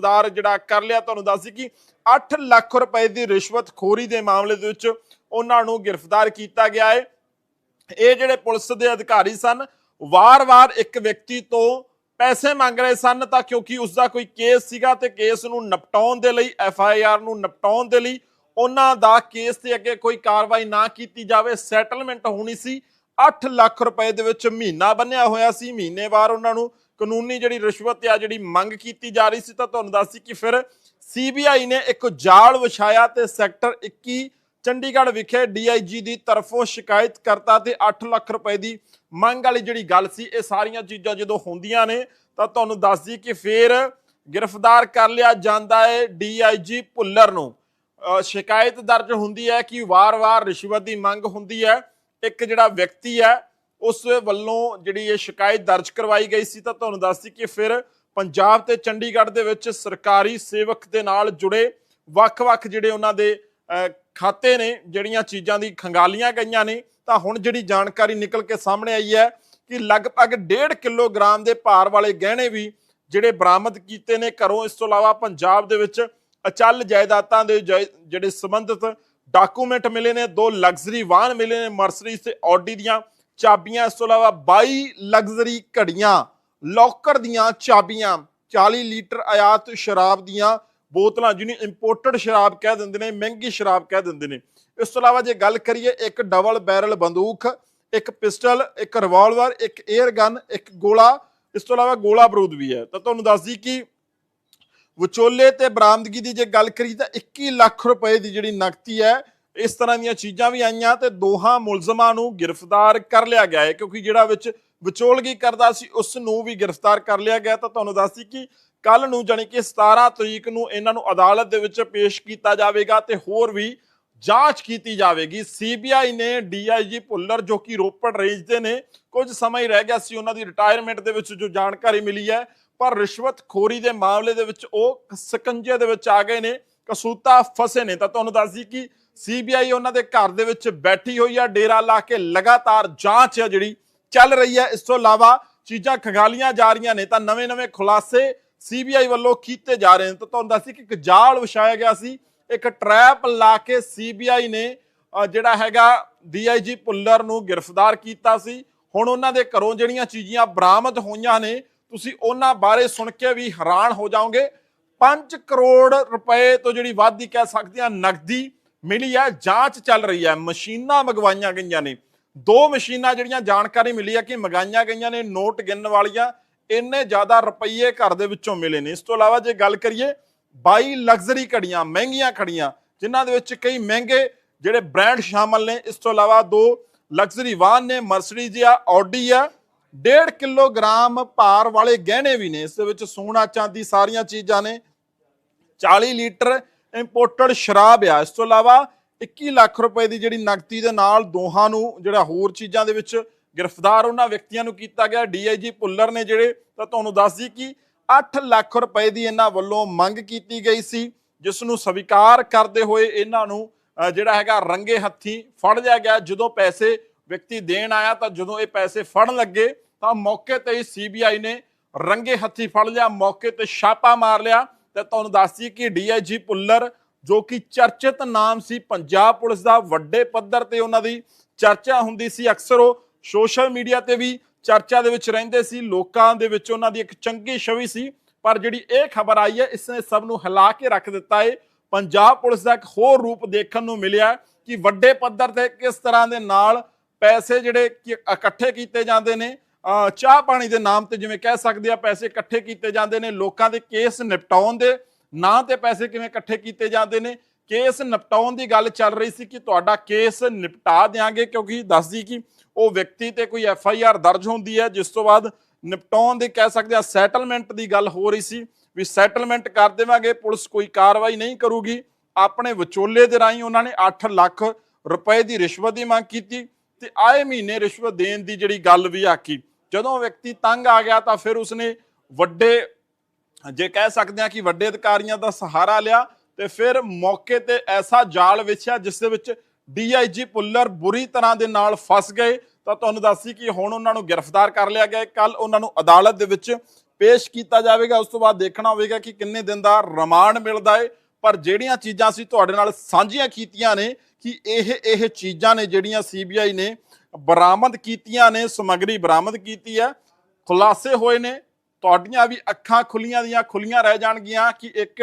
ਦਾਰ ਜਿਹੜਾ ਕਰ ਲਿਆ, ਤੁਹਾਨੂੰ ਦੱਸ ਦਈ ਕਿ 8 ਲੱਖ ਰੁਪਏ ਦੀ ਰਿਸ਼ਵਤ ਦੇ ਮਾਮਲੇ ਦੇ ਵਿੱਚ ਉਹਨਾਂ ਨੂੰ ਗ੍ਰਿਫਤਾਰ ਕੀਤਾ ਗਿਆ ਹੈ। ਇਹ ਜਿਹੜੇ ਪੁਲਿਸ ਦੇ ਅਧਿਕਾਰੀ ਸਨ, ਵਾਰ-ਵਾਰ ਇੱਕ ਵਿਅਕਤੀ ਤੋਂ ਪੈਸੇ ਮੰਗ ਰਹੇ ਸਨ ਤਾਂ ਕਿਉਂਕਿ ਉਸ ਦਾ ਕੋਈ ਕੇਸ ਸੀਗਾ ਤੇ ਕੇਸ ਨੂੰ ਨਿਪਟਾਉਣ ਦੇ ਲਈ, ਐਫ ਆਈ ਆਰ ਨੂੰ ਨਿਪਟਾਉਣ ਦੇ ਲਈ ਉਹਨਾਂ ਦਾ ਕੇਸ ਤੇ ਅੱਗੇ ਕੋਈ ਕਾਰਵਾਈ ਨਾ ਕੀਤੀ ਜਾਵੇ, ਸੈਟਲਮੈਂਟ ਹੋਣੀ ਸੀ। 8 ਲੱਖ ਰੁਪਏ ਦੇ ਵਿੱਚ ਮਹੀਨਾ ਬੰਨਿਆ ਹੋਇਆ ਸੀ, ਮਹੀਨੇਵਾਰ ਉਹਨਾਂ ਨੂੰ ਕਾਨੂੰਨੀ ਜਿਹੜੀ ਰਿਸ਼ਵਤ ਆ, ਜਿਹੜੀ ਮੰਗ ਕੀਤੀ ਜਾ ਰਹੀ ਸੀ, ਤਾਂ ਤੁਹਾਨੂੰ ਦੱਸੀ ਕਿ ਫਿਰ ਸੀਬੀਆਈ ਨੇ ਇੱਕ ਜਾਲ ਵਿਛਾਇਆ ਤੇ ਸੈਕਟਰ 21 ਚੰਡੀਗੜ੍ਹ ਵਿਖੇ ਡੀਆਈਜੀ ਦੀ ਤਰਫੋਂ ਸ਼ਿਕਾਇਤ ਕਰਤਾ ਤੇ 8 ਲੱਖ ਰੁਪਏ ਦੀ ਮੰਗ ਵਾਲੀ ਜਿਹੜੀ ਗੱਲ ਸੀ, ਇਹ ਸਾਰੀਆਂ ਚੀਜ਼ਾਂ ਜਦੋਂ ਹੁੰਦੀਆਂ ਨੇ, ਤਾਂ ਤੁਹਾਨੂੰ ਦੱਸਦੀ ਕਿ ਫਿਰ ਗ੍ਰਿਫਤਾਰ ਕਰ ਲਿਆ ਜਾਂਦਾ ਹੈ ਡੀਆਈਜੀ ਭੁੱਲਰ ਨੂੰ। ਸ਼ਿਕਾਇਤ ਦਰਜ ਹੁੰਦੀ ਹੈ ਕਿ ਵਾਰ-ਵਾਰ ਰਿਸ਼ਵਤ ਦੀ ਮੰਗ ਹੁੰਦੀ ਹੈ। ਇੱਕ ਜਿਹੜਾ ਵਿਅਕਤੀ ਹੈ ਉਸ ਵੱਲੋਂ ਜਿਹੜੀ ਇਹ ਸ਼ਿਕਾਇਤ ਦਰਜ ਕਰਵਾਈ ਗਈ ਸੀ ਤਾਂ ਤੁਹਾਨੂੰ ਦੱਸਦੀ ਕਿ ਫਿਰ ਪੰਜਾਬ ਤੇ ਚੰਡੀਗੜ੍ਹ ਦੇ ਵਿੱਚ ਸਰਕਾਰੀ ਸੇਵਕ ਦੇ ਨਾਲ ਜੁੜੇ ਵੱਖ-ਵੱਖ ਜਿਹੜੇ ਉਹਨਾਂ ਦੇ ਖਾਤੇ ਨੇ, ਜਿਹੜੀਆਂ ਚੀਜ਼ਾਂ ਦੀ ਖੰਗਾਲੀਆਂ ਗਈਆਂ ਨੇ, ਤਾਂ ਹੁਣ ਜਿਹੜੀ ਜਾਣਕਾਰੀ ਨਿਕਲ ਕੇ ਸਾਹਮਣੇ ਆਈ ਹੈ ਕਿ ਲਗਭਗ 1.5 ਕਿਲੋਗ੍ਰਾਮ ਦੇ ਭਾਰ ਵਾਲੇ ਗਹਿਣੇ ਵੀ ਜਿਹੜੇ ਬਰਾਮਦ ਕੀਤੇ ਨੇ ਘਰੋਂ, ਇਸ ਤੋਂ ਇਲਾਵਾ ਪੰਜਾਬ ਦੇ ਵਿੱਚ ਅਚਲ ਜਾਇਦਾਦਾਂ ਦੇ ਜਿਹੜੇ ਸੰਬੰਧਿਤ ਡਾਕੂਮੈਂਟ ਮਿਲੇ ਨੇ, ਦੋ ਲਗਜ਼ਰੀ ਵਾਹਨ ਮਿਲੇ ਨੇ ਮਰਸਰੀਜ਼ ਤੇ ਆਡੀ ਦੀਆਂ ਚਾਬੀਆਂ, ਇਸ ਤੋਂ ਇਲਾਵਾ 22 ਲਗਜ਼ਰੀ ਘੜੀਆਂ, ਲੋਕਰ ਦੀਆਂ ਚਾਬੀਆਂ 40 ਲੀਟਰ ਆਯਾਤ ਸ਼ਰਾਬ ਦੀਆਂ ਬੋਤਲਾਂ ਜਿਹਨੂੰ ਇੰਪੋਰਟਡ ਸ਼ਰਾਬ ਕਹਿ ਦਿੰਦੇ ਨੇ, ਮਹਿੰਗੀ ਸ਼ਰਾਬ ਕਹਿ ਦਿੰਦੇ ਨੇ। ਇਸ ਤੋਂ ਇਲਾਵਾ ਜੇ ਗੱਲ ਕਰੀਏ ਇੱਕ ਡਬਲ ਬੈਰਲ ਬੰਦੂਕ, ਇੱਕ ਪਿਸਟਲ, ਇੱਕ ਰਿਵਾਲਵਰ ਇੱਕ 에ਅਰ ਗਨ ਇੱਕ ਗੋਲਾ, ਇਸ ਤੋਂ ਇਲਾਵਾ ਗੋਲਾ ਬਰੂਦ ਵੀ ਹੈ। ਤਾਂ ਤੁਹਾਨੂੰ ਦੱਸਦੀ ਕਿ ਵਿਚੋਲੇ ਤੇ ਬਰਾਮਦਗੀ ਦੀ ਜੇ ਗੱਲ ਕਰੀ ਤਾਂ 21 ਲੱਖ ਰੁਪਏ ਦੀ ਜਿਹੜੀ ਨਕਦੀ ਹੈ ਇਸ ਤਰ੍ਹਾਂ ਦੀਆਂ ਚੀਜ਼ਾਂ ਵੀ ਆਈਆਂ ਤੇ ਦੋਹਾਂ ਮੁਲਜ਼ਮਾਂ ਨੂੰ ਗ੍ਰਿਫਤਾਰ ਕਰ ਲਿਆ ਗਿਆ ਹੈ, ਕਿਉਂਕਿ ਜਿਹੜਾ ਵਿੱਚ ਵਿਚੋਲਗੀ ਕਰਦਾ ਸੀ, ਉਸ ਨੂੰ ਵੀ ਗ੍ਰਿਫਤਾਰ ਕਰ ਲਿਆ ਗਿਆ ਤਾਂ ਤੁਹਾਨੂੰ ਦੱਸਦੀ ਕਿ ਕੱਲ ਨੂੰ ਜਾਣੀ ਕਿ 17 ਤਰੀਕ ਨੂੰ ਇਹਨਾਂ ਨੂੰ ਅਦਾਲਤ ਦੇ ਵਿੱਚ ਪੇਸ਼ ਕੀਤਾ ਜਾਵੇਗਾ ਤੇ ਹੋਰ ਵੀ ਜਾਂਚ ਕੀਤੀ ਜਾਵੇਗੀ। ਸੀਬੀਆਈ ਨੇ ਡੀਆਈਜੀ ਭੁੱਲਰ, ਜੋ ਕਿ ਰੋਪੜ ਰੇਂਜ ਦੇ ਨੇ, ਕੁਝ ਸਮਾਂ ਹੀ ਰਹਿ ਗਿਆ ਸੀ, ਉਹਨਾਂ ਦੀ ਰਿਟਾਇਰਮੈਂਟ ਦੇ ਵਿੱਚ ਜੋ ਜਾਣਕਾਰੀ ਮਿਲੀ ਹੈ, ਪਰ ਰਿਸ਼ਵਤਖੋਰੀ ਦੇ ਮਾਮਲੇ ਦੇ ਵਿੱਚ ਉਹ ਸਕੰਜੇ ਦੇ ਵਿੱਚ ਆ ਗਏ ਨੇ, ਕਸੂਤਾ ਫਸੇ ਨੇ। ਤਾਂ ਤੁਹਾਨੂੰ ਦੱਸਦੀ ਕਿ ਸੀਬੀਆਈ ਉਹਨਾਂ ਦੇ ਘਰ ਦੇ ਵਿੱਚ ਬੈਠੀ ਹੋਈ ਆ, ਡੇਰਾ ਲਾ ਕੇ ਲਗਾਤਾਰ ਜਾਂਚ ਹੈ ਜਿਹੜੀ ਚੱਲ ਰਹੀ ਹੈ। ਇਸ ਤੋਂ ਇਲਾਵਾ ਚੀਜ਼ਾਂ ਖੰਗਾਲੀਆਂ ਜਾ ਰਹੀਆਂ ਨੇ, ਤਾਂ ਨਵੇਂ-ਨਵੇਂ ਖੁਲਾਸੇ ਸੀਬੀਆਈ ਵੱਲੋਂ ਕੀਤੇ ਜਾ ਰਹੇ ਨੇ। ਤਾਂ ਤੁਹਾਨੂੰ ਦੱਸਦੀ ਕਿ ਇੱਕ ਜਾਲ ਵਿਛਾਇਆ ਗਿਆ ਸੀ। ਇੱਕ ਟਰੈਪ ਲਾ ਕੇ ਸੀਬੀਆਈ ਨੇ ਜਿਹੜਾ ਹੈਗਾ ਡੀਆਈਜੀ ਭੁੱਲਰ ਨੂੰ ਗ੍ਰਿਫਤਾਰ ਕੀਤਾ ਸੀ। ਹੁਣ ਉਹਨਾਂ ਦੇ ਘਰੋਂ ਜਿਹੜੀਆਂ ਚੀਜ਼ਾਂ ਬਰਾਮਦ ਹੋਈਆਂ ਨੇ, ਤੁਸੀਂ ਉਹਨਾਂ ਬਾਰੇ ਸੁਣ ਕੇ ਵੀ ਹੈਰਾਨ ਹੋ ਜਾਓਗੇ। 5 ਕਰੋੜ ਰੁਪਏ ਤੋਂ ਜਿਹੜੀ ਵਾਧੀ ਕਹਿ ਸਕਦੇ ਆ ਨਕਦੀ ਮਿਲੀ ਹੈ ਜਾਂਚ ਚੱਲ ਰਹੀ ਹੈ ਮਸ਼ੀਨਾਂ ਮੰਗਵਾਈਆਂ ਗਈਆਂ ਨੇ। ਦੋ ਮਸ਼ੀਨਾਂ ਜਿਹੜੀਆਂ ਜਾਣਕਾਰੀ ਮਿਲੀ ਹੈ ਕਿ ਮੰਗਾਈਆਂ ਗਈਆਂ ਨੇ, ਨੋਟ ਗਿਣਨ ਵਾਲੀਆਂ। ਇੰਨੇ ਜ਼ਿਆਦਾ ਰੁਪਈਏ ਘਰ ਦੇ ਵਿੱਚੋਂ ਮਿਲੇ ਨੇ। ਇਸ ਤੋਂ ਇਲਾਵਾ ਜੇ ਗੱਲ ਕਰੀਏ 22 ਲਗਜ਼ਰੀ ਘੜੀਆਂ, ਮਹਿੰਗੀਆਂ ਘੜੀਆਂ, ਜਿਨ੍ਹਾਂ ਦੇ ਵਿੱਚ ਕਈ ਮਹਿੰਗੇ ਜਿਹੜੇ ਬ੍ਰਾਂਡ ਸ਼ਾਮਲ ਨੇ। ਇਸ ਤੋਂ ਇਲਾਵਾ ਦੋ ਲਗਜ਼ਰੀ ਵਾਹਨ ਨੇ, ਮਰਸੀਡੀਜ਼ ਆ, ਆਡੀ ਆ। 1.5 ਕਿਲੋਗ੍ਰਾਮ ਭਾਰ ਵਾਲੇ ਗਹਿਣੇ ਵੀ ਨੇ। ਇਸ ਦੇ ਵਿੱਚ ਸੋਨਾ ਚਾਂਦੀ ਸਾਰੀਆਂ ਚੀਜ਼ਾਂ ਨੇ। 40 ਲੀਟਰ ਇੰਪੋਰਟਡ ਸ਼ਰਾਬ ਆ। ਇਸ ਤੋਂ ਇਲਾਵਾ 21 ਲੱਖ ਰੁਪਏ ਦੀ ਜਿਹੜੀ ਨਕਦੀ ਦੇ ਨਾਲ ਦੋਹਾਂ ਨੂੰ ਜਿਹੜਾ ਹੋਰ ਚੀਜ਼ਾਂ ਦੇ ਵਿੱਚ ਗ੍ਰਿਫਤਾਰ ਉਹਨਾਂ ਵਿਅਕਤੀਆਂ ਨੂੰ ਕੀਤਾ ਗਿਆ। ਡੀਆਈਜੀ ਭੁੱਲਰ ਨੇ ਜਿਹੜੇ, ਤਾਂ ਤੁਹਾਨੂੰ ਦੱਸਦੀ ਕਿ 8 ਲੱਖ ਰੁਪਏ ਦੀ ਇਹਨਾਂ ਵੱਲੋਂ ਮੰਗ ਕੀਤੀ ਗਈ ਸੀ, ਜਿਸ ਨੂੰ ਸਵੀਕਾਰ ਕਰਦੇ ਹੋਏ ਇਹਨਾਂ ਨੂੰ ਜਿਹੜਾ ਹੈਗਾ ਰੰਗੇ ਹੱਥੀ ਫੜ ਲਿਆ ਗਿਆ। ਜਦੋਂ ਪੈਸੇ ਵਿਅਕਤੀ ਦੇਣ ਆਇਆ ਤਾਂ ਜਦੋਂ ਇਹ ਪੈਸੇ ਫੜਨ ਲੱਗੇ, ਤਾਂ ਮੌਕੇ ਤੇ ਹੀ ਸੀਬੀਆਈ ਨੇ ਰੰਗੇ ਹੱਥੀ ਫੜ ਲਿਆ। ਮੌਕੇ ਤੇ ਛਾਪਾ ਮਾਰ ਲਿਆ। ਤਾਂ ਤੁਹਾਨੂੰ ਦੱਸਦੀ ਕਿ ਡੀਆਈਜੀ ਭੁੱਲਰ ਜੋ ਕਿ ਚਰਚਿਤ ਨਾਮ ਸੀ ਪੰਜਾਬ ਪੁਲਿਸ ਦਾ, ਵੱਡੇ ਪੱਧਰ ਤੇ ਉਹਨਾਂ ਦੀ ਚਰਚਾ ਹੁੰਦੀ ਸੀ। ਅਕਸਰ ਉਹ ਸੋਸ਼ਲ ਮੀਡੀਆ ਤੇ ਵੀ ਚਰਚਾ ਦੇ ਵਿੱਚ ਰਹਿੰਦੇ ਸੀ। ਲੋਕਾਂ ਦੇ ਵਿੱਚ ਉਹਨਾਂ ਦੀ ਇੱਕ ਚੰਗੀ ਛਵੀ ਸੀ। ਪਰ ਜਿਹੜੀ ਇਹ ਖਬਰ ਆਈ ਹੈ, ਇਸ ਨੇ ਸਭ ਨੂੰ ਹਿਲਾ ਕੇ ਰੱਖ ਦਿੱਤਾ ਹੈ ਪੰਜਾਬ ਪੁਲਿਸ ਦਾ ਇੱਕ ਹੋਰ ਰੂਪ ਦੇਖਣ ਨੂੰ ਮਿਲਿਆ ਕਿ ਵੱਡੇ ਪੱਧਰ ਤੇ ਕਿਸ ਤਰ੍ਹਾਂ ਦੇ ਨਾਲ ਪੈਸੇ ਜਿਹੜੇ ਇਕੱਠੇ ਕੀਤੇ ਜਾਂਦੇ ਨੇ ਚਾਹ ਪਾਣੀ ਦੇ ਨਾਮ ਤੇ ਜਿਵੇਂ ਕਹਿ ਸਕਦੇ ਆ, ਪੈਸੇ ਇਕੱਠੇ ਕੀਤੇ ਜਾਂਦੇ ਨੇ, ਲੋਕਾਂ ਦੇ ਕੇਸ ਨਿਪਟਾਉਣ ਦੇ ਨਾਂ ਤੇ ਪੈਸੇ ਕਿਵੇਂ ਇਕੱਠੇ ਕੀਤੇ ਜਾਂਦੇ ਨੇ। ਕੇਸ ਨਿਪਟਾਉਣ ਦੀ ਗੱਲ ਚੱਲ ਰਹੀ ਸੀ ਕਿ ਤੁਹਾਡਾ ਕੇਸ ਨਿਪਟਾ ਦੇਾਂਗੇ ਕਿਉਂਕਿ ਦੱਸਦੀ ਕਿ ਉਹ ਵਿਅਕਤੀ ਤੇ ਕੋਈ ਐਫ ਆਈ ਆਰ ਦਰਜ ਹੁੰਦੀ ਹੈ, ਜਿਸ ਤੋਂ ਬਾਅਦ ਨਿਪਟਾਉਣ ਦੀ ਕਹਿ ਸਕਦੇ ਆ ਸੈਟਲਮੈਂਟ ਦੀ ਗੱਲ ਹੋ ਰਹੀ ਸੀ ਵੀ ਸੈਟਲਮੈਂਟ ਕਰ ਦੇਵਾਂਗੇ, ਪੁਲਿਸ ਕੋਈ ਕਾਰਵਾਈ ਨਹੀਂ ਕਰੂਗੀ। ਆਪਣੇ ਵਿਚੋਲੇ ਦੇ ਰਾਹੀਂ ਉਹਨਾਂ ਨੇ 8 ਲੱਖ ਰੁਪਏ ਦੀ ਰਿਸ਼ਵਤ ਦੀ ਮੰਗ ਕੀਤੀ ਤੇ ਆਏ ਮਹੀਨੇ ਰਿਸ਼ਵਤ ਦੇਣ ਦੀ ਜਿਹੜੀ ਗੱਲ ਵੀ ਆਕੀ ਜਦੋਂ ਵਿਅਕਤੀ ਤੰਗ ਆ ਗਿਆ ਤਾਂ ਫਿਰ ਉਸਨੇ ਵੱਡੇ, ਜੇ ਕਹਿ ਸਕਦੇ ਆ ਕਿ ਵੱਡੇ ਅਧਿਕਾਰੀਆਂ ਦਾ ਸਹਾਰਾ ਲਿਆ ਤੇ ਫਿਰ ਮੌਕੇ ਤੇ ਐਸਾ ਜਾਲ ਵਿਛਿਆ ਜਿਸ ਦੇ ਵਿੱਚ ਡੀਆਈਜੀ ਪੁੱਲਰ ਬੁਰੀ ਤਰ੍ਹਾਂ ਦੇ ਨਾਲ ਫਸ ਗਏ। ਤਾਂ ਤੁਹਾਨੂੰ ਦੱਸੀ ਕਿ ਹੁਣ ਉਹਨਾਂ ਨੂੰ ਗ੍ਰਿਫਤਾਰ ਕਰ ਲਿਆ ਗਿਆ ਕੱਲ ਉਹਨਾਂ ਨੂੰ ਅਦਾਲਤ ਦੇ ਵਿੱਚ ਪੇਸ਼ ਕੀਤਾ ਜਾਵੇਗਾ। ਉਸ ਤੋਂ ਬਾਅਦ ਦੇਖਣਾ ਹੋਵੇਗਾ ਕਿ ਕਿੰਨੇ ਦਿਨ ਦਾ ਰਿਮਾਂਡ ਮਿਲਦਾ ਹੈ। ਪਰ ਜਿਹੜੀਆਂ ਚੀਜ਼ਾਂ ਅਸੀਂ ਤੁਹਾਡੇ ਨਾਲ ਸਾਂਝੀਆਂ ਕੀਤੀਆਂ ਨੇ ਕਿ ਇਹ ਇਹ ਚੀਜ਼ਾਂ ਨੇ ਜਿਹੜੀਆਂ ਸੀਬੀਆਈ ਨੇ ਬਰਾਮਦ ਕੀਤੀਆਂ ਨੇ, ਸਮੱਗਰੀ ਬਰਾਮਦ ਕੀਤੀ ਹੈ। ਖੁਲਾਸੇ ਹੋਏ ਨੇ। ਤੁਹਾਡੀਆਂ ਵੀ ਅੱਖਾਂ ਖੁੱਲੀਆਂ ਦੀਆਂ, ਖੁੱਲੀਆਂ ਰਹਿ ਜਾਣਗੀਆਂ ਕਿ ਇੱਕ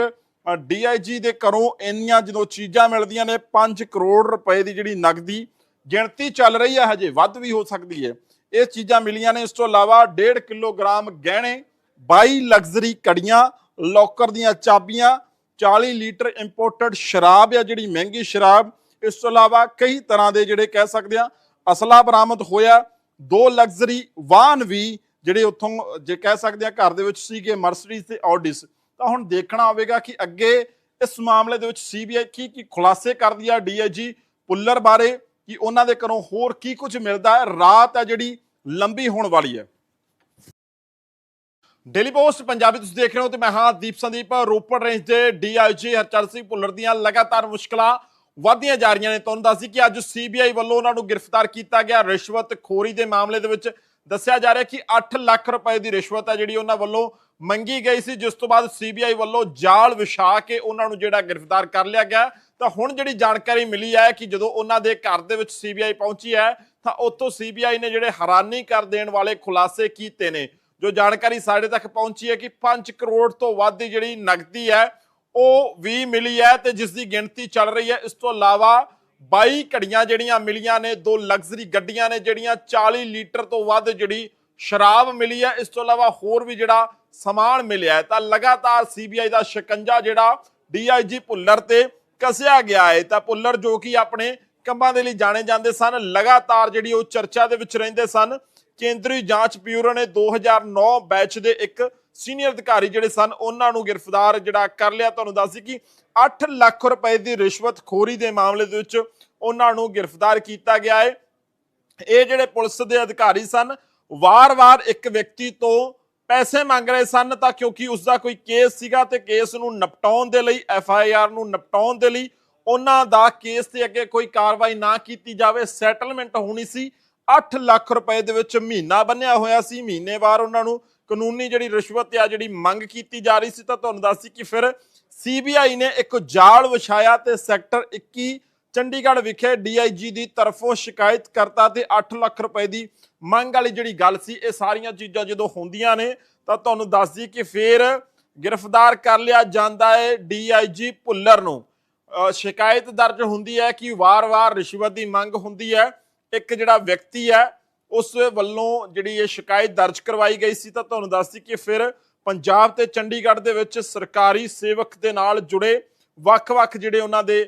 ਡੀਆਈਜੀ ਦੇ ਘਰੋਂ ਇੰਨੀਆਂ ਜਦੋਂ ਚੀਜ਼ਾਂ ਮਿਲਦੀਆਂ ਨੇ 5 ਕਰੋੜ ਰੁਪਏ ਦੀ ਜਿਹੜੀ ਨਗਦੀ ਗਿਣਤੀ ਚੱਲ ਰਹੀ ਹੈ, ਹਜੇ ਵੱਧ ਵੀ ਹੋ ਸਕਦੀ ਹੈ। ਇਹ ਚੀਜ਼ਾਂ ਮਿਲੀਆਂ ਨੇ। ਇਸ ਤੋਂ ਇਲਾਵਾ 1.5 ਕਿਲੋਗ੍ਰਾਮ ਗਹਿਣੇ 22 ਲਗਜ਼ਰੀ ਕੜੀਆਂ, ਲੋਕਰ ਦੀਆਂ ਚਾਬੀਆਂ 40 ਲੀਟਰ ਇੰਪੋਰਟਡ ਸ਼ਰਾਬ ਆ ਜਿਹੜੀ ਮਹਿੰਗੀ ਸ਼ਰਾਬ। ਇਸ ਤੋਂ ਇਲਾਵਾ ਕਈ ਤਰ੍ਹਾਂ ਦੇ ਜਿਹੜੇ ਕਹਿ ਸਕਦੇ ਆ ਅਸਲਾ ਬਰਾਮਦ ਹੋਇਆ। ਦੋ ਲਗਜ਼ਰੀ ਵਾਹਨ ਵੀ ਜਿਹੜੇ ਉੱਥੋਂ, ਜੇ ਕਹਿ ਸਕਦੇ ਆ ਘਰ ਦੇ ਵਿੱਚ ਸੀਗੇ ਮਰਸੀਡੀਜ਼ ਤੇ ਆਡੀਸ ਤਾਂ ਹੁਣ ਦੇਖਣਾ ਹੋਵੇਗਾ ਕਿ ਅੱਗੇ ਇਸ ਮਾਮਲੇ ਦੇ ਵਿੱਚ ਸੀਬੀਆਈ ਕੀ ਕੀ ਖੁਲਾਸੇ ਕਰਦੀ ਆ ਡੀਆਈਜੀ ਪੁੱਲਰ ਬਾਰੇ, ਕਿ ਉਹਨਾਂ ਦੇ ਘਰੋਂ ਹੋਰ ਕੀ ਕੁਝ ਮਿਲਦਾ ਹੈ। ਰਾਤ ਹੈ ਜਿਹੜੀ, ਲੰਬੀ ਹੋਣ ਵਾਲੀ ਹੈ। ਡੇਲੀ ਪੋਸਟ ਪੰਜਾਬੀ ਤੁਸੀਂ ਦੇਖ ਰਹੇ ਹੋ ਤੇ ਮੈਂ ਹਾਂ ਦੀਪ ਸੰਦੀਪ, ਰੋਪੜ ਰੇਂਜ ਦੇ ਡੀਆਈਜੀ ਹਰਚਰ ਸਿੰਘ ਭੁੱਲਰ ਦੀਆਂ ਲਗਾਤਾਰ ਮੁਸ਼ਕਲਾਂ। ਵਧਦੀਆਂ ਜਾ ਰਹੀਆਂ ਨੇ। ਤੁਹਾਨੂੰ ਦੱਸਦੀ ਕਿ ਅੱਜ ਸੀਬੀਆਈ ਵੱਲੋਂ ਉਹਨਾਂ ਨੂੰ ਗ੍ਰਿਫਤਾਰ ਕੀਤਾ ਗਿਆ। ਰਿਸ਼ਵਤ ਖੋਰੀ ਦੇ ਮਾਮਲੇ ਦੇ ਵਿੱਚ ਦੱਸਿਆ ਜਾ ਰਿਹਾ ਕਿ 8 ਲੱਖ ਰੁਪਏ ਦੀ ਰਿਸ਼ਵਤ ਹੈ ਜਿਹੜੀ ਉਹਨਾਂ ਵੱਲੋਂ ਮੰਗੀ ਗਈ ਸੀ। ਜਿਸ ਤੋਂ ਬਾਅਦ ਸੀਬੀਆਈ ਵੱਲੋਂ ਜਾਲ ਵਿਛਾ ਕੇ ਉਹਨਾਂ ਨੂੰ ਜਿਹੜਾ ਗ੍ਰਿਫਤਾਰ ਕਰ ਲਿਆ ਗਿਆ। ਤਾਂ ਹੁਣ ਜਿਹੜੀ ਜਾਣਕਾਰੀ ਮਿਲੀ ਹੈ ਕਿ ਜਦੋਂ ਉਹਨਾਂ ਦੇ ਘਰ ਦੇ ਵਿੱਚ ਸੀਬੀਆਈ ਪਹੁੰਚੀ ਹੈ, ਤਾਂ ਉੱਥੋਂ ਸੀਬੀਆਈ ਨੇ ਜਿਹੜੇ ਹੈਰਾਨੀ ਕਰ ਦੇਣ ਵਾਲੇ ਖੁਲਾਸੇ ਕੀਤੇ ਨੇ। ਜੋ ਜਾਣਕਾਰੀ ਸਾਡੇ ਤੱਕ ਪਹੁੰਚੀ ਹੈ ਕਿ 5 ਕਰੋੜ ਤੋਂ ਵੱਧ ਦੀ ਜਿਹੜੀ ਨਗਦੀ ਹੈ ਉਹ ਵੀ ਮਿਲੀ ਹੈ ਤੇ ਜਿਸ ਦੀ ਗਿਣਤੀ ਚੱਲ ਰਹੀ ਹੈ। ਇਸ ਤੋਂ ਇਲਾਵਾ 22 ਘੜੀਆਂ ਜਿਹੜੀਆਂ ਮਿਲੀਆਂ ਨੇ, ਦੋ ਲਗਜ਼ਰੀ ਗੱਡੀਆਂ ਨੇ, ਜਿਹੜੀਆਂ 40 ਲੀਟਰ ਤੋਂ ਵੱਧ ਜਿਹੜੀ ਸ਼ਰਾਬ ਮਿਲੀ ਹੈ। ਇਸ ਤੋਂ ਇਲਾਵਾ ਹੋਰ ਵੀ ਜਿਹੜਾ ਸਮਾਨ ਮਿਲਿਆ ਤਾਂ ਲਗਾਤਾਰ ਸੀਬੀਆਈ ਦਾ ਸ਼ਿਕੰਜਾ ਜਿਹੜਾ ਡੀਆਈਜੀ ਭੁੱਲਰ ਤੇ ਕਸਿਆ ਗਿਆ ਹੈ। ਤਾਂ ਭੁੱਲਰ ਜੋ ਕਿ ਆਪਣੇ ਕੰਮਾਂ ਦੇ ਲਈ ਜਾਣੇ ਜਾਂਦੇ ਸਨ, ਲਗਾਤਾਰ ਜਿਹੜੀ ਉਹ ਚਰਚਾ ਦੇ ਵਿੱਚ ਰਹਿੰਦੇ ਸਨ। ਕੇਂਦਰੀ ਜਾਂਚ ਬਿਊਰੋ ਨੇ 2009 ਬੈਚ ਦੇ ਇੱਕ ਸੀਨੀਅਰ ਅਧਿਕਾਰੀ ਜਿਹੜੇ ਸਨ, ਉਹਨਾਂ ਨੂੰ ਗ੍ਰਿਫਤਾਰ ਜਿਹੜਾ ਕਰ ਲਿਆ। ਤੁਹਾਨੂੰ ਦੱਸ ਕਿ 8 ਲੱਖ ਰੁਪਏ ਦੀ ਰਿਸ਼ਵਤ ਦੇ ਮਾਮਲੇ ਦੇ ਵਿੱਚ ਉਹਨਾਂ ਨੂੰ ਗ੍ਰਿਫਤਾਰ ਕੀਤਾ ਗਿਆ ਹੈ। ਇਹ ਜਿਹੜੇ ਪੁਲਿਸ ਦੇ ਅਧਿਕਾਰੀ ਸਨ, ਵਾਰ-ਵਾਰ ਇੱਕ ਵਿਅਕਤੀ ਤੋਂ ਪੈਸੇ ਮੰਗ ਰਹੇ ਸਨ ਤਾਂ ਕਿਉਂਕਿ ਉਸ ਦਾ ਕੋਈ ਕੇਸ ਸੀਗਾ ਤੇ ਕੇਸ ਨੂੰ ਨਿਪਟਾਉਣ ਦੇ ਲਈ, ਐਫ ਆਈ ਆਰ ਨੂੰ ਨਿਪਟਾਉਣ ਦੇ ਲਈ ਉਹਨਾਂ ਦਾ ਕੇਸ ਤੇ ਅੱਗੇ ਕੋਈ ਕਾਰਵਾਈ ਨਾ ਕੀਤੀ ਜਾਵੇ। ਸੈਟਲਮੈਂਟ ਹੋਣੀ ਸੀ। 8 ਲੱਖ ਰੁਪਏ ਦੇ ਵਿੱਚ ਮਹੀਨਾ ਬੰਨਿਆ ਹੋਇਆ ਸੀ। ਮਹੀਨੇਵਾਰ ਉਹਨਾਂ ਨੂੰ ਕਾਨੂੰਨੀ ਜਿਹੜੀ ਰਿਸ਼ਵਤ ਆ, ਜਿਹੜੀ ਮੰਗ ਕੀਤੀ ਜਾ ਰਹੀ ਸੀ, ਤਾਂ ਤੁਹਾਨੂੰ ਦੱਸੀ ਕਿ ਫਿਰ ਸੀਬੀਆਈ ਨੇ ਇੱਕ ਜਾਲ ਵਿਛਾਇਆ ਤੇ ਸੈਕਟਰ 21 ਚੰਡੀਗੜ੍ਹ ਵਿਖੇ ਡੀਆਈਜੀ ਦੀ ਤਰਫੋਂ ਸ਼ਿਕਾਇਤ ਕਰਤਾ ਤੇ 8 ਲੱਖ ਰੁਪਏ ਦੀ ਮੰਗ ਵਾਲੀ ਜਿਹੜੀ ਗੱਲ ਸੀ, ਇਹ ਸਾਰੀਆਂ ਚੀਜ਼ਾਂ ਜਦੋਂ ਹੁੰਦੀਆਂ ਨੇ, ਤਾਂ ਤੁਹਾਨੂੰ ਦੱਸਦੀ ਕਿ ਫਿਰ ਗ੍ਰਿਫਤਾਰ ਕਰ ਲਿਆ ਜਾਂਦਾ ਹੈ ਡੀਆਈਜੀ ਭੁੱਲਰ ਨੂੰ। ਸ਼ਿਕਾਇਤ ਦਰਜ ਹੁੰਦੀ ਹੈ ਕਿ ਵਾਰ-ਵਾਰ ਰਿਸ਼ਵਤ ਦੀ ਮੰਗ ਹੁੰਦੀ ਹੈ। ਇੱਕ ਜਿਹੜਾ ਵਿਅਕਤੀ ਹੈ ਉਸ ਵੱਲੋਂ ਜਿਹੜੀ ਇਹ ਸ਼ਿਕਾਇਤ ਦਰਜ ਕਰਵਾਈ ਗਈ ਸੀ, ਤਾਂ ਤੁਹਾਨੂੰ ਦੱਸਦੀ ਕਿ ਫਿਰ ਪੰਜਾਬ ਤੇ ਚੰਡੀਗੜ੍ਹ ਦੇ ਵਿੱਚ ਸਰਕਾਰੀ ਸੇਵਕ ਦੇ ਨਾਲ ਜੁੜੇ ਵੱਖ-ਵੱਖ ਜਿਹੜੇ ਉਹਨਾਂ ਦੇ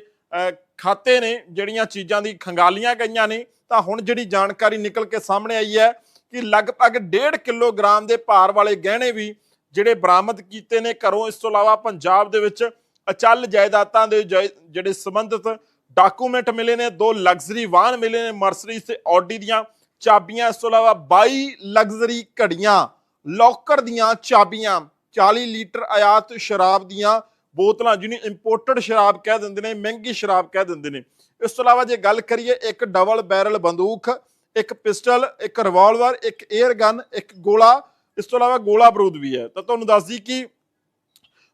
ਖਾਤੇ ਨੇ, ਜਿਹੜੀਆਂ ਚੀਜ਼ਾਂ ਦੀ ਖੰਗਾਲੀਆਂ ਗਈਆਂ ਨੇ, ਤਾਂ ਹੁਣ ਜਿਹੜੀ ਜਾਣਕਾਰੀ ਨਿਕਲ ਕੇ ਸਾਹਮਣੇ ਆਈ ਹੈ ਕਿ ਲਗਭਗ 1.5 ਕਿਲੋਗ੍ਰਾਮ ਦੇ ਭਾਰ ਵਾਲੇ ਗਹਿਣੇ ਵੀ ਜਿਹੜੇ ਬਰਾਮਦ ਕੀਤੇ ਨੇ, ਘਰੋਂ ਇਸ ਤੋਂ ਇਲਾਵਾ ਪੰਜਾਬ ਦੇ ਵਿੱਚ ਅਚਲ ਜਾਇਦਾਦਾਂ ਦੇ ਜਿਹੜੇ ਸੰਬੰਧਿਤ ਡਾਕੂਮੈਂਟ ਮਿਲੇ ਨੇ, ਦੋ ਲਗਜ਼ਰੀ ਵਾਹਨ ਮਿਲੇ ਨੇ ਮਰਸਰੀਜ਼ ਤੇ ਆਡੀ ਦੀਆਂ ਚਾਬੀਆਂ, ਇਸ ਤੋਂ ਇਲਾਵਾ 22 ਲਗਜ਼ਰੀ ਘੜੀਆਂ, ਲੋਕਰ ਦੀਆਂ ਚਾਬੀਆਂ 40 ਲੀਟਰ ਆਯਾਤ ਸ਼ਰਾਬ ਦੀਆਂ ਬੋਤਲਾਂ ਜਿਹਨੂੰ ਇੰਪੋਰਟਡ ਸ਼ਰਾਬ ਕਹਿ ਦਿੰਦੇ ਨੇ, ਮਹਿੰਗੀ ਸ਼ਰਾਬ ਕਹਿ ਦਿੰਦੇ ਨੇ। ਇਸ ਤੋਂ ਇਲਾਵਾ ਜੇ ਗੱਲ ਕਰੀਏ ਇੱਕ ਡਬਲ ਬੈਰਲ ਬੰਦੂਕ, ਇੱਕ ਪਿਸਟਲ, ਇੱਕ ਰਿਵਾਲਵਰ ਇੱਕ 에ਅਰ ਗਨ ਇੱਕ ਗੋਲਾ, ਇਸ ਤੋਂ ਇਲਾਵਾ ਗੋਲਾ ਬਰੂਦ ਵੀ ਹੈ। ਤਾਂ ਤੁਹਾਨੂੰ ਦੱਸਦੀ ਕਿ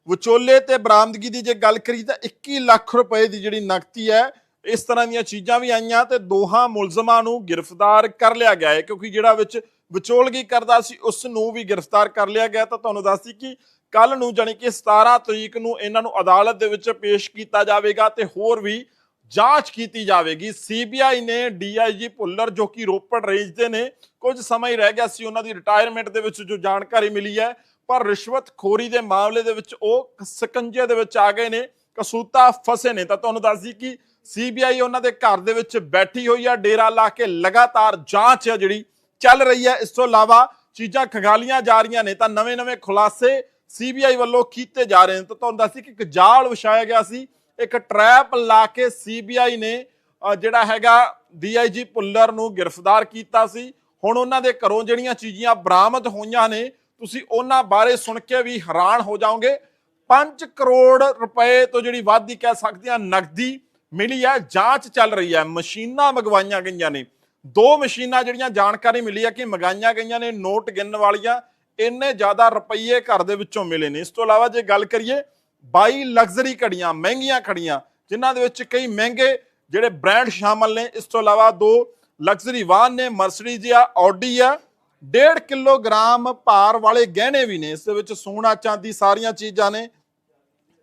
ਵਿਚੋਲੇ ਤੇ ਬਰਾਮਦਗੀ ਦੀ ਜੇ ਗੱਲ ਕਰੀ ਤਾਂ 21 ਲੱਖ ਰੁਪਏ ਦੀ ਜਿਹੜੀ ਨਕਦੀ ਹੈ ਇਸ ਤਰ੍ਹਾਂ ਦੀਆਂ ਚੀਜ਼ਾਂ ਵੀ ਆਈਆਂ ਤੇ ਦੋਹਾਂ ਮੁਲਜ਼ਮਾਂ ਨੂੰ ਗ੍ਰਿਫਤਾਰ ਕਰ ਲਿਆ ਗਿਆ ਹੈ, ਕਿਉਂਕਿ ਜਿਹੜਾ ਵਿੱਚ ਵਿਚੋਲਗੀ ਕਰਦਾ ਸੀ, ਉਸ ਨੂੰ ਵੀ ਗ੍ਰਿਫਤਾਰ ਕਰ ਲਿਆ ਗਿਆ ਤਾਂ ਤੁਹਾਨੂੰ ਦੱਸਦੀ ਕਿ ਕੱਲ ਨੂੰ ਜਾਣੀ ਕਿ 17 ਤਰੀਕ ਨੂੰ ਇਹਨਾਂ ਨੂੰ ਅਦਾਲਤ ਦੇ ਵਿੱਚ ਪੇਸ਼ ਕੀਤਾ ਜਾਵੇਗਾ ਤੇ ਹੋਰ ਵੀ ਜਾਂਚ ਕੀਤੀ ਜਾਵੇਗੀ। ਸੀਬੀਆਈ ਨੇ ਡੀਆਈਜੀ ਭੁੱਲਰ, ਜੋ ਕਿ ਰੋਪੜ ਰੇਂਜ ਦੇ ਨੇ, ਕੁਝ ਸਮਾਂ ਹੀ ਰਹਿ ਗਿਆ ਸੀ, ਉਹਨਾਂ ਦੀ ਰਿਟਾਇਰਮੈਂਟ ਦੇ ਵਿੱਚ ਜੋ ਜਾਣਕਾਰੀ ਮਿਲੀ ਹੈ। ਪਰ ਰਿਸ਼ਵਤਖੋਰੀ ਦੇ ਮਾਮਲੇ ਦੇ ਵਿੱਚ ਉਹ ਸਕੰਜੇ ਦੇ ਵਿੱਚ ਆ ਗਏ ਨੇ, ਕਸੂਤਾ ਫਸੇ ਨੇ। ਤਾਂ ਤੁਹਾਨੂੰ ਦੱਸਦੀ ਕਿ ਸੀਬੀਆਈ ਉਹਨਾਂ ਦੇ ਘਰ ਦੇ ਵਿੱਚ ਬੈਠੀ ਹੋਈ ਆ, ਡੇਰਾ ਲਾ ਕੇ ਲਗਾਤਾਰ ਜਾਂਚ ਹੈ ਜਿਹੜੀ ਚੱਲ ਰਹੀ ਹੈ ਇਸ ਤੋਂ ਇਲਾਵਾ ਚੀਜ਼ਾਂ ਖਗਾਲੀਆਂ ਜਾ ਰਹੀਆਂ ਨੇ, ਤਾਂ ਨਵੇਂ-ਨਵੇਂ ਖੁਲਾਸੇ ਸੀਬੀਆਈ ਵੱਲੋਂ ਕੀਤੇ ਜਾ ਰਹੇ ਨੇ। ਤਾਂ ਤੁਹਾਨੂੰ ਦੱਸਦੀ ਕਿ ਇੱਕ ਜਾਲ ਵਿਛਾਇਆ ਗਿਆ ਸੀ। ਇੱਕ ਟਰੈਪ ਲਾ ਕੇ ਸੀਬੀਆਈ ਨੇ ਜਿਹੜਾ ਹੈਗਾ ਡੀਆਈਜੀ ਭੁੱਲਰ ਨੂੰ ਗ੍ਰਿਫਤਾਰ ਕੀਤਾ ਸੀ। ਹੁਣ ਉਹਨਾਂ ਦੇ ਘਰੋਂ ਜਿਹੜੀਆਂ ਚੀਜ਼ਾਂ ਬਰਾਮਦ ਹੋਈਆਂ ਨੇ, ਤੁਸੀਂ ਉਹਨਾਂ ਬਾਰੇ ਸੁਣ ਕੇ ਵੀ ਹੈਰਾਨ ਹੋ ਜਾਓਗੇ। 5 ਕਰੋੜ ਰੁਪਏ ਤੋਂ ਜਿਹੜੀ ਵਾਧੀ ਕਹਿ ਸਕਦੇ ਆ ਨਕਦੀ ਮਿਲੀ ਹੈ ਜਾਂਚ ਚੱਲ ਰਹੀ ਹੈ ਮਸ਼ੀਨਾਂ ਮੰਗਵਾਈਆਂ ਗਈਆਂ ਨੇ। ਦੋ ਮਸ਼ੀਨਾਂ ਜਿਹੜੀਆਂ ਜਾਣਕਾਰੀ ਮਿਲੀ ਹੈ ਕਿ ਮੰਗਾਈਆਂ ਗਈਆਂ ਨੇ, ਨੋਟ ਗਿਣਨ ਵਾਲੀਆਂ, ਇੰਨੇ ਜ਼ਿਆਦਾ ਰੁਪਈਏ ਘਰ ਦੇ ਵਿੱਚੋਂ ਮਿਲੇ ਨੇ। ਇਸ ਤੋਂ ਇਲਾਵਾ ਜੇ ਗੱਲ ਕਰੀਏ 22 ਲਗਜ਼ਰੀ ਘੜੀਆਂ, ਮਹਿੰਗੀਆਂ ਘੜੀਆਂ, ਜਿਨ੍ਹਾਂ ਦੇ ਵਿੱਚ ਕਈ ਮਹਿੰਗੇ ਜਿਹੜੇ ਬ੍ਰਾਂਡ ਸ਼ਾਮਲ ਨੇ। ਇਸ ਤੋਂ ਇਲਾਵਾ ਦੋ ਲਗਜ਼ਰੀ ਵਾਹਨ ਨੇ, ਮਰਸੀਡੀਜ਼ ਆ, ਆਡੀ ਆ। 1.5 ਕਿਲੋਗ੍ਰਾਮ ਭਾਰ ਵਾਲੇ ਗਹਿਣੇ ਵੀ ਨੇ। ਇਸ ਦੇ ਵਿੱਚ ਸੋਨਾ, ਚਾਂਦੀ ਸਾਰੀਆਂ ਚੀਜ਼ਾਂ ਨੇ।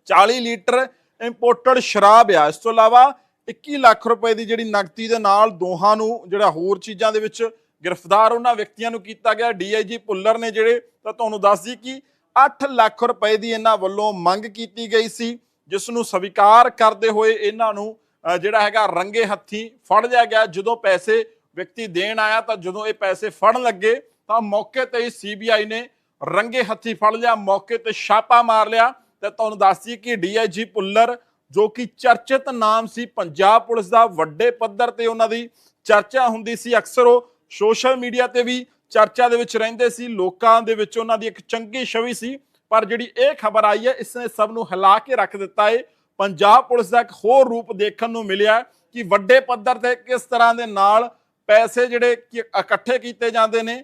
40 ਲੀਟਰ ਇੰਪੋਰਟਡ ਸ਼ਰਾਬ ਆ। ਇਸ ਤੋਂ ਇਲਾਵਾ 21 ਲੱਖ ਰੁਪਏ ਦੀ ਜਿਹੜੀ ਨਕਦੀ ਦੇ ਨਾਲ ਦੋਹਾਂ ਨੂੰ ਜਿਹੜਾ ਹੋਰ ਚੀਜ਼ਾਂ ਦੇ ਵਿੱਚ ਗ੍ਰਿਫਤਾਰ ਉਹਨਾਂ ਵਿਅਕਤੀਆਂ ਨੂੰ ਕੀਤਾ ਗਿਆ। ਡੀਆਈਜੀ ਭੁੱਲਰ ਨੇ ਜਿਹੜੇ, ਤਾਂ ਤੁਹਾਨੂੰ ਦੱਸ ਦਈ ਕਿ 8 ਲੱਖ ਰੁਪਏ ਦੀ ਇਹਨਾਂ ਵੱਲੋਂ ਮੰਗ ਕੀਤੀ ਗਈ ਸੀ, ਜਿਸ ਨੂੰ ਸਵੀਕਾਰ ਕਰਦੇ ਹੋਏ ਇਹਨਾਂ ਨੂੰ ਜਿਹੜਾ ਹੈਗਾ ਰੰਗੇ ਹੱਥੀ ਫੜ ਲਿਆ ਗਿਆ। ਜਦੋਂ ਪੈਸੇ ਵਿਅਕਤੀ ਦੇਣ ਆਇਆ ਤਾਂ ਜਦੋਂ ਇਹ ਪੈਸੇ ਫੜਨ ਲੱਗੇ, ਤਾਂ ਮੌਕੇ ਤੇ ਹੀ ਸੀਬੀਆਈ ਨੇ ਰੰਗੇ ਹੱਥੀ ਫੜ ਲਿਆ। ਮੌਕੇ ਤੇ ਛਾਪਾ ਮਾਰ ਲਿਆ। ਤੇ ਤੁਹਾਨੂੰ ਦੱਸਦੀ ਕਿ ਡੀਆਈਜੀ ਪੁੱਲਰ, ਜੋ ਕਿ ਚਰਚਿਤ ਨਾਮ ਸੀ ਪੰਜਾਬ ਪੁਲਿਸ ਦਾ, ਵੱਡੇ ਪੱਧਰ ਤੇ ਉਹਨਾਂ ਦੀ ਚਰਚਾ ਹੁੰਦੀ ਸੀ ਅਕਸਰ ਉਹ ਸੋਸ਼ਲ ਮੀਡੀਆ ਤੇ ਵੀ ਚਰਚਾ ਦੇ ਵਿੱਚ ਰਹਿੰਦੇ ਸੀ, ਲੋਕਾਂ ਦੇ ਵਿੱਚ ਉਹਨਾਂ ਦੀ ਇੱਕ ਚੰਗੀ ਛਵੀ ਸੀ, ਪਰ ਜਿਹੜੀ ਇਹ ਖਬਰ ਆਈ ਹੈ ਇਸ ਨੇ ਸਭ ਨੂੰ ਹਿਲਾ ਕੇ ਰੱਖ ਦਿੱਤਾ ਹੈ ਪੰਜਾਬ ਪੁਲਿਸ ਦਾ ਇੱਕ ਹੋਰ ਰੂਪ ਦੇਖਣ ਨੂੰ ਮਿਲਿਆ ਕਿ ਵੱਡੇ ਪੱਧਰ ਤੇ ਕਿਸ ਤਰ੍ਹਾਂ ਦੇ ਨਾਲ ਪੈਸੇ ਜਿਹੜੇ ਕਿ ਇਕੱਠੇ ਕੀਤੇ ਜਾਂਦੇ ਨੇ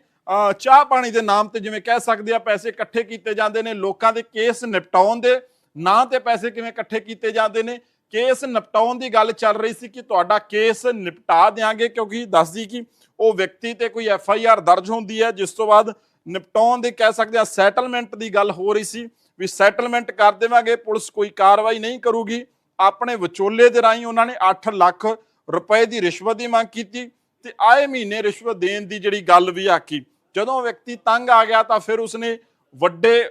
ਚਾਹ ਪਾਣੀ ਦੇ ਨਾਮ ਤੇ ਜਿਵੇਂ ਕਹਿ ਸਕਦੇ ਆ, ਪੈਸੇ ਇਕੱਠੇ ਕੀਤੇ ਜਾਂਦੇ ਨੇ, ਲੋਕਾਂ ਦੇ ਕੇਸ ਨਿਪਟਾਉਣ ਦੇ ਨਾਂ ਤੇ ਪੈਸੇ ਕਿਵੇਂ ਇਕੱਠੇ ਕੀਤੇ ਜਾਂਦੇ ਨੇ। ਕੇਸ ਨਿਪਟਾਉਣ ਦੀ ਗੱਲ ਚੱਲ ਰਹੀ ਸੀ ਕਿ ਤੁਹਾਡਾ ਕੇਸ ਨਿਪਟਾ ਦੇਾਂਗੇ ਕਿਉਂਕਿ ਦੱਸਦੀ ਕਿ ਉਹ ਵਿਅਕਤੀ ਤੇ ਕੋਈ ਐਫ ਆਈ ਆਰ ਦਰਜ ਹੁੰਦੀ ਹੈ, ਜਿਸ ਤੋਂ ਬਾਅਦ ਨਿਪਟਾਉਣ ਦੀ ਕਹਿ ਸਕਦੇ ਆ ਸੈਟਲਮੈਂਟ ਦੀ ਗੱਲ ਹੋ ਰਹੀ ਸੀ ਵੀ ਸੈਟਲਮੈਂਟ ਕਰ ਦੇਵਾਂਗੇ, ਪੁਲਿਸ ਕੋਈ ਕਾਰਵਾਈ ਨਹੀਂ ਕਰੂਗੀ। ਆਪਣੇ ਵਿਚੋਲੇ ਦੇ ਰਾਹੀਂ ਉਹਨਾਂ ਨੇ 8 ਲੱਖ ਰੁਪਏ ਦੀ ਰਿਸ਼ਵਤ ਦੀ ਮੰਗ ਕੀਤੀ ਤੇ ਆਏ ਮਹੀਨੇ ਰਿਸ਼ਵਤ ਦੇਣ ਦੀ ਜਿਹੜੀ ਗੱਲ ਵੀ ਆਖੀ। ਜਦੋਂ ਵਿਅਕਤੀ ਤੰਗ ਆ ਗਿਆ ਤਾਂ ਫਿਰ ਉਸਨੇ ਵੱਡੇ,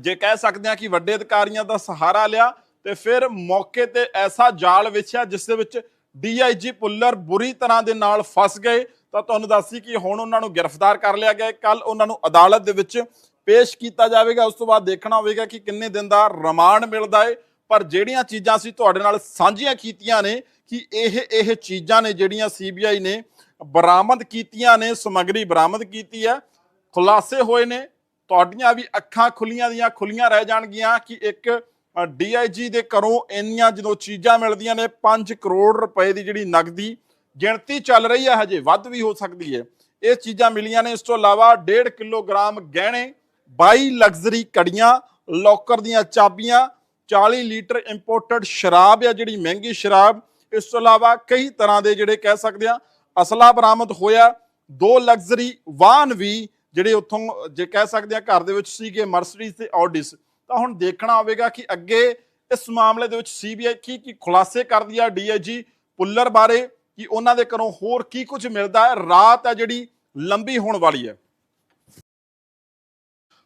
ਜੇ ਕਹਿ ਸਕਦੇ ਆ ਕਿ ਵੱਡੇ ਅਧਿਕਾਰੀਆਂ ਦਾ ਸਹਾਰਾ ਲਿਆ ਤੇ ਫਿਰ ਮੌਕੇ ਤੇ ਐਸਾ ਜਾਲ ਵਿਛਿਆ ਜਿਸ ਦੇ ਵਿੱਚ ਡੀਆਈਜੀ ਪੁੱਲਰ ਬੁਰੀ ਤਰ੍ਹਾਂ ਦੇ ਨਾਲ ਫਸ ਗਏ। ਤਾਂ ਤੁਹਾਨੂੰ ਦੱਸੀ ਕਿ ਹੁਣ ਉਹਨਾਂ ਨੂੰ ਗ੍ਰਿਫਤਾਰ ਕਰ ਲਿਆ ਗਿਆ। ਕੱਲ ਉਹਨਾਂ ਨੂੰ ਅਦਾਲਤ ਦੇ ਵਿੱਚ ਪੇਸ਼ ਕੀਤਾ ਜਾਵੇਗਾ। ਉਸ ਤੋਂ ਬਾਅਦ ਦੇਖਣਾ ਹੋਵੇਗਾ ਕਿ ਕਿੰਨੇ ਦਿਨ ਦਾ ਰਿਮਾਂਡ ਮਿਲਦਾ ਹੈ ਪਰ ਜਿਹੜੀਆਂ ਚੀਜ਼ਾਂ ਸੀ ਤੁਹਾਡੇ ਨਾਲ ਸਾਂਝੀਆਂ ਕੀਤੀਆਂ ਨੇ ਕਿ ਇਹ ਇਹ ਚੀਜ਼ਾਂ ਨੇ ਜਿਹੜੀਆਂ ਸੀਬੀਆਈ ਨੇ ਬਰਾਮਦ ਕੀਤੀਆਂ ਨੇ, ਸਮੱਗਰੀ ਬਰਾਮਦ ਕੀਤੀ ਹੈ। ਖੁਲਾਸੇ ਹੋਏ ਨੇ। ਤੁਹਾਡੀਆਂ ਵੀ ਅੱਖਾਂ ਖੁੱਲੀਆਂ ਦੀਆਂ, ਖੁੱਲੀਆਂ ਰਹਿ ਜਾਣਗੀਆਂ ਕਿ ਇੱਕ ਡੀਆਈਜੀ ਦੇ ਘਰੋਂ ਇੰਨੀਆਂ ਜਦੋਂ ਚੀਜ਼ਾਂ ਮਿਲਦੀਆਂ ਨੇ 5 ਕਰੋੜ ਰੁਪਏ ਦੀ ਜਿਹੜੀ ਨਗਦੀ ਗਿਣਤੀ ਚੱਲ ਰਹੀ ਹੈ, ਹਜੇ ਵੱਧ ਵੀ ਹੋ ਸਕਦੀ ਹੈ। ਇਹ ਚੀਜ਼ਾਂ ਮਿਲੀਆਂ ਨੇ। ਇਸ ਤੋਂ ਇਲਾਵਾ 1.5 ਕਿਲੋਗ੍ਰਾਮ ਗਹਿਣੇ 22 ਲਗਜ਼ਰੀ ਕੜੀਆਂ, ਲੋਕਰ ਦੀਆਂ ਚਾਬੀਆਂ 40 ਲੀਟਰ ਇੰਪੋਰਟਡ ਸ਼ਰਾਬ ਆ ਜਿਹੜੀ ਮਹਿੰਗੀ ਸ਼ਰਾਬ। ਇਸ ਤੋਂ ਇਲਾਵਾ ਕਈ ਤਰ੍ਹਾਂ ਦੇ ਜਿਹੜੇ ਕਹਿ ਸਕਦੇ ਆ ਅਸਲਾ ਬਰਾਮਦ ਹੋਇਆ। ਦੋ ਲਗਜ਼ਰੀ ਵਾਹਨ ਵੀ ਜਿਹੜੇ ਉੱਥੋਂ, ਜੇ ਕਹਿ ਸਕਦੇ ਆ ਘਰ ਦੇ ਵਿੱਚ ਸੀਗੇ ਮਰਸੀਡੀਜ਼ ਤੇ ਆਡੀਸ ਤਾਂ ਹੁਣ ਦੇਖਣਾ ਹੋਵੇਗਾ ਕਿ ਅੱਗੇ ਇਸ ਮਾਮਲੇ ਦੇ ਵਿੱਚ ਸੀਬੀਆਈ ਕੀ ਕੀ ਖੁਲਾਸੇ ਕਰਦੀ ਆ ਡੀਆਈਜੀ ਪੁੱਲਰ ਬਾਰੇ, ਕਿ ਉਹਨਾਂ ਦੇ ਘਰੋਂ ਹੋਰ ਕੀ ਕੁਝ ਮਿਲਦਾ ਹੈ। ਰਾਤ ਹੈ ਜਿਹੜੀ, ਲੰਬੀ ਹੋਣ ਵਾਲੀ ਹੈ।